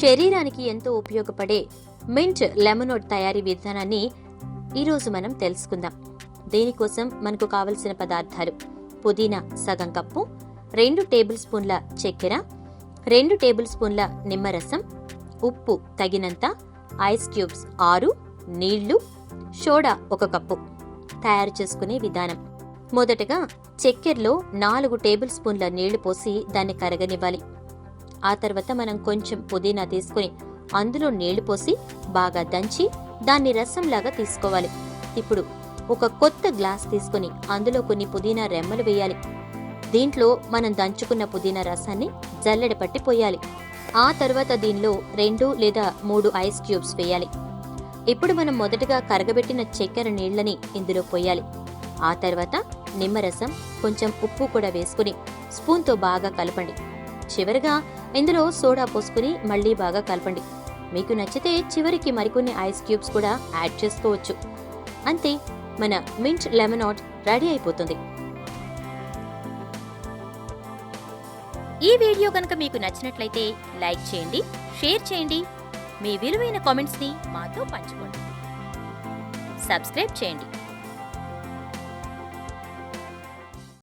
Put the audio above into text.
శరీరానికి ఎంతో ఉపయోగపడే మింట్ లెమనోడ్ తయారీ విధానాన్ని ఈరోజు మనం తెలుసుకుందాం. దీనికోసం మనకు కావలసిన పదార్థాలు పుదీనా సగం కప్పు రెండు టేబుల్ స్పూన్ల చక్కెర రెండు టేబుల్ స్పూన్ల నిమ్మరసం ఉప్పు తగినంత ఐస్ క్యూబ్స్ ఆరు నీళ్ళు సోడా ఒక కప్పు తయారు చేసుకునే విధానం. మొదటగా చక్కెరలో నాలుగు టేబుల్ స్పూన్ల నీళ్ళు పోసి దాన్ని కరగనివ్వాలి. ఆ తర్వాత మనం కొంచెం పుదీనా తీసుకుని అందులో నీళ్ళు పోసి బాగా దంచి దాన్ని రసంలాగా తీసుకోవాలి. ఇప్పుడు ఒక కొత్త గ్లాస్ తీసుకుని అందులో కొన్ని పుదీనా రెమ్మలు వేయాలి. దీంట్లో మనం దంచుకున్న పుదీనా రసాన్ని జల్లెడ పట్టి పోయాలి. ఆ తర్వాత దీనిలో రెండు లేదా మూడు ఐస్ క్యూబ్స్ వేయాలి. ఇప్పుడు మనం మొదటగా కరగబెట్టిన చక్కెర నీళ్ళని ఇందులో పోయాలి. ఆ తర్వాత నిమ్మరసం కొంచెం ఉప్పు కూడా వేసుకుని స్పూన్తో బాగా కలపండి. చివరిగా ఇందులో సోడా పోసుకుని మళ్ళీ బాగా కలపండి. మీకు నచ్చితే చివరికి మరికొన్ని ఐస్ క్యూబ్స్ కూడా యాడ్ చేసుకోవచ్చు. అంతే మన మింట్ లెమనాట్ రెడీ అయిపోతుంది. ఈ వీడియో కనుక మీకు నచ్చినట్లయితే లైక్ చేయండి షేర్ చేయండి. మీ విలువైన కామెంట్స్ని మాతో పంచుకోండి. సబ్స్క్రైబ్ చేయండి.